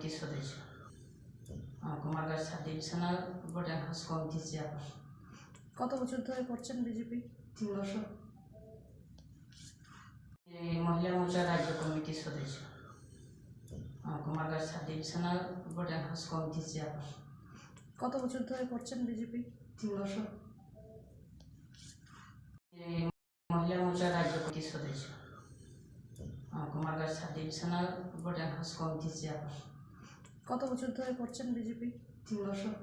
কমিটির সদস্য। Kumargachh sub divisional voter house কমিটির চেয়ারপারসন। কত বছর ধরে করছেন বিজেপি? তিন বছর। এই মহিলা মোর্চা রাজ্য কমিটির সদস্য। Kumargachh sub divisional voter house কমিটির চেয়ারপারসন। কত বছর ধরে করছেন বিজেপি? তিন বছর। মহিলা মোর্চা রাজ্য কমিটির সদস্য। Kumargachh sub divisional voter house কমিটির চেয়ারপারসন। কত বছর ধরে করছেন বিজেপি? তিন বছর।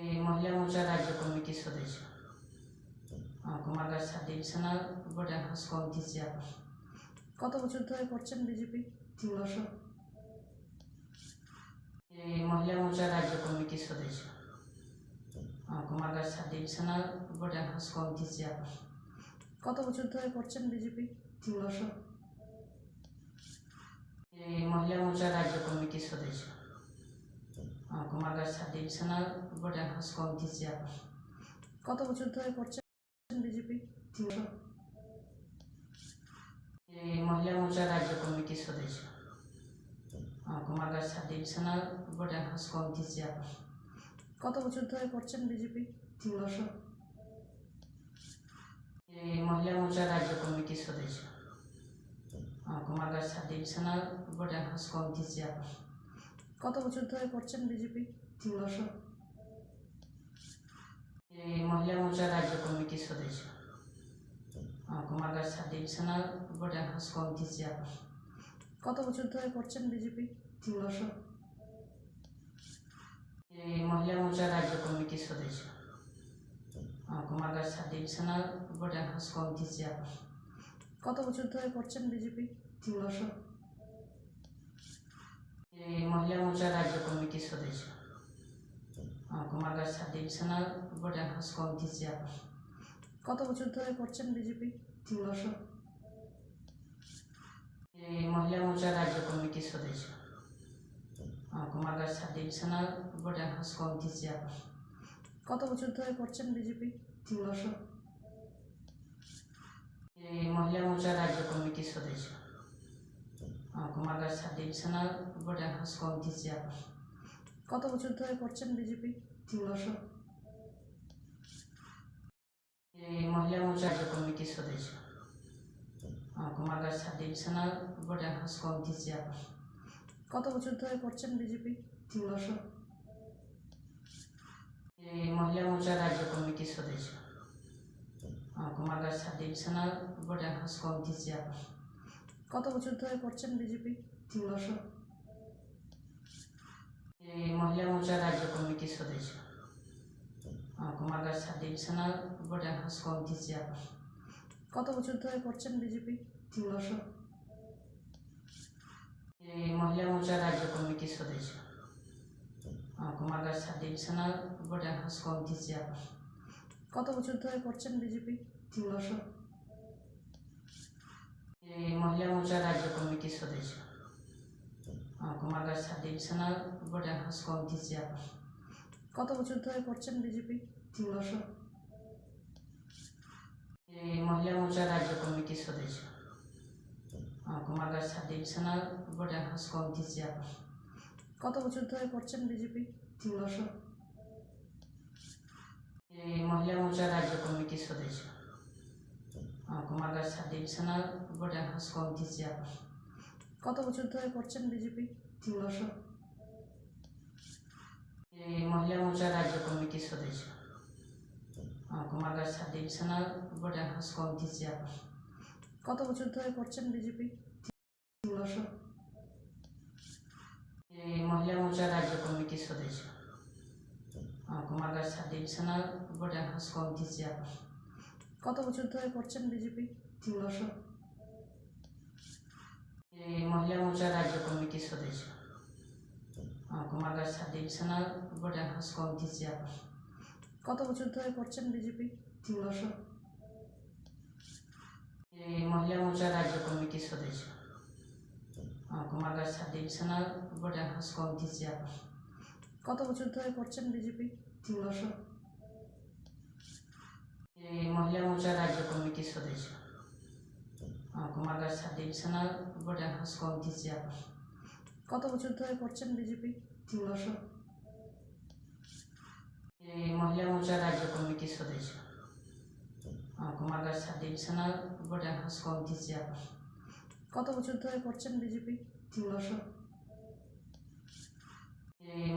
এই মহিলা মোর্চা রাজ্য কমিটির সদস্য। Kumargachh sub divisional voter house কমিটির চেয়ারপারসন। কত বছর ধরে করছেন বিজেপি? তিন বছর। এই মহিলা মোর্চা রাজ্য কমিটির সদস্য। Kumargachh sub divisional voter house কমিটির চেয়ারপারসন। কত বছর ধরে করছেন বিজেপি? তিন বছর। মহিলা মোর্চা রাজ্য কমিটির সদস্য। Kumargachh sub divisional voter house কমিটির চেয়ারপারসন। কত বছর ধরে করছেন বিজেপি? তিন বছর। এই মহিলা মোর্চা রাজ্য কমিটির সদস্য। Kumargachh sub divisional voter house কমিটির চেয়ারপারসন। কত বছর ধরে করছেন বিজেপি? তিন বছর। মহিলা মোর্চা রাজ্য কমিটির সদস্য। Kumargachh sub divisional voter house কমিটির চেয়ারপারসন কত বছর ধরে করছেন বিজেপি তিন বছর। এই মহিলা মোর্চা রাজ্য কমিটির সদস্য। Kumargachh sub divisional voter house কমিটির চেয়ারপারসন কত বছর ধরে করছেন বিজেপি তিন বছর। এই মহিলা মোর্চা রাজ্য কমিটির সদস্য। Kumargachh sub divisional voter house কমিটির চেয়ারপারসন কত বছর ধরে করছেন বিজেপি তিন বছর। এই মহিলা মোর্চা রাজ্য কমিটির সদস্য। কুমারগাছ সাব ডিভিশনাল হাউস কমিটির চেয়ারপারসন। কত বছর ধরে করছেন বিজেপি তিন বছর। এই মহিলা মোর্চা রাজ্য কমিটির সদস্য। কুমারগাছ সাব ডিভিশনাল হাউস কমিটির চেয়ারপারসন। কত বছর ধরে করছেন বিজেপি তিন বছর। মহিলা মোর্চা রাজ্য কমিটির সদস্য Kumargachh sub divisional voter house কমিটির চেয়ারপারসন। কত বছর ধরে করছেন বিজেপি? তিন বছর। এই মহিলা মোর্চা রাজ্য কমিটির সদস্য Kumargachh sub divisional voter house কমিটির চেয়ারপারসন। কত বছর ধরে করছেন বিজেপি? তিন বছর। এই মহিলা মোর্চা রাজ্য কমিটির সদস্য। Kumargachh sub divisional voter house কমিটির চেয়ারপারসন কত বছর ধরে করছেন বিজেপি? তিন বছর। মহিলা মোর্চা রাজ্য কমিটির সদস্য। Kumargachh sub divisional voter house কমিটির চেয়ারপারসন কত বছর ধরে করছেন বিজেপি? তিন বছর। মহিলা মোর্চা রাজ্য কমিটির সদস্য। Kumargachh sub divisional voter house কমিটির চেয়ারপারসন কত বছর ধরে করছেন বিজেপি? তিন এই মহিলা মোর্চা রাজ্য কমিটির সদস্য। Kumargachh sub divisional voter house কমিটির চেয়ারপারসন কত বছর ধরে করছেন বিজেপি তিন বছর এই মহিলা মোর্চা রাজ্য কমিটির সদস্য। Kumargachh sub divisional voter house কমিটির চেয়ারপারসন কত বছর ধরে করছেন বিজেপি তিন বছর এই মহিলা মোর্চা রাজ্য কমিটির সদস্য। Kumargachh sub divisional voter house কমিটির চেয়ারপারসন কত বছর ধরে করছেন বিজেপি? তিন বছর। মহিলা মোর্চা রাজ্য কমিটির সদস্য। Kumargachh sub divisional voter house কমিটির চেয়ারপারসন কত বছর ধরে করছেন বিজেপি? তিন বছর। মহিলা মোর্চা রাজ্য কমিটির সদস্য। Kumargachh sub divisional voter house কমিটির চেয়ারপারসন কত বছর ধরে করছেন বিজেপি? তিন বছর এই মহিলা মোর্চা রাজ্য কমিটির সদস্য। Kumargachh sub divisional voter house কমিটির চেয়ারপারসন কত বছর ধরে করছেন বিজেপি তিন বছর এই মহিলা মোর্চা রাজ্য কমিটির সদস্য। Kumargachh sub divisional voter house কমিটির চেয়ারপারসন কত বছর ধরে করছেন বিজেপি তিন বছর মহিলা মোর্চা রাজ্য কমিটির সদস্য। Kumargachh sub divisional voter house কমিটির চেয়ারপারসন কত বছর ধরে করছেন বিজেপি? তিন বছর। মহিলা মোর্চা রাজ্য কমিটির সদস্য। কুমারগাছ সাব ডিভিশনাল বোর্ডের হাউস কমিটির চেয়ারপারসন কত বছর ধরে করছেন বিজেপি? তিন বছর।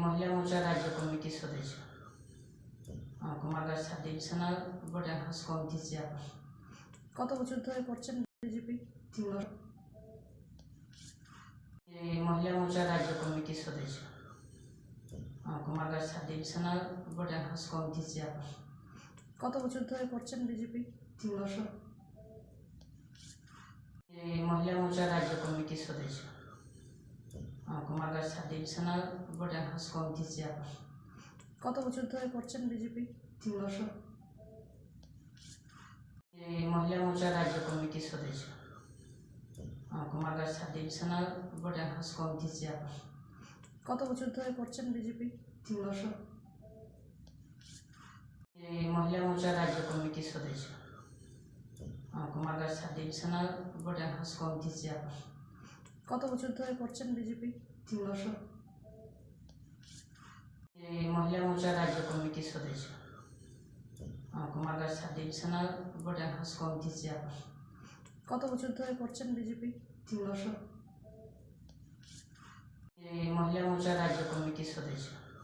মহিলা মোর্চা রাজ্য কমিটির সদস্য। কুমারগাছ সাব ডিভিশনাল বোর্ডের হাউস কমিটির চেয়ারপারসন কত বছর ধরে করছেন বিজেপি তিন মহিলা মোর্চা রাজ্য কমিটির সদস্য কুমারগাছ সাব ডিভিশনাল বোর্ডের হাউস কমিটির চেয়ারপারসন। কত বছর ধরে করছেন বিজেপি? তিন বছর। এই মহিলা মোর্চা রাজ্য কমিটির সদস্য কুমারগাছ সাব ডিভিশনাল বোর্ডের হাউস কমিটির চেয়ারপারসন। কত বছর ধরে করছেন বিজেপি? তিন বছর। মহিলা মোর্চা রাজ্য কমিটির সদস্য কুমারগাছ সাব ডিভিশনাল বোর্ডের হাউস কমিটির চেয়ারপারসন। কত বছর ধরে করছেন বিজেপি? তিন বছর। এই মহিলা মোর্চা রাজ্য কমিটির সদস্য কুমারগাছ সাব ডিভিশনাল বোর্ডের হাউস কমিটির চেয়ারপারসন। কত বছর ধরে করছেন বিজেপি? তিন বছর। এই মহিলা মোর্চা রাজ্য কমিটির সদস্য সাব ডিভিশনাল কমিটির চেয়ারপারসন কত বছর ধরে করছেন বিজেপি তিন বছর। মহিলা মোর্চা রাজ্য কমিটির সদস্য।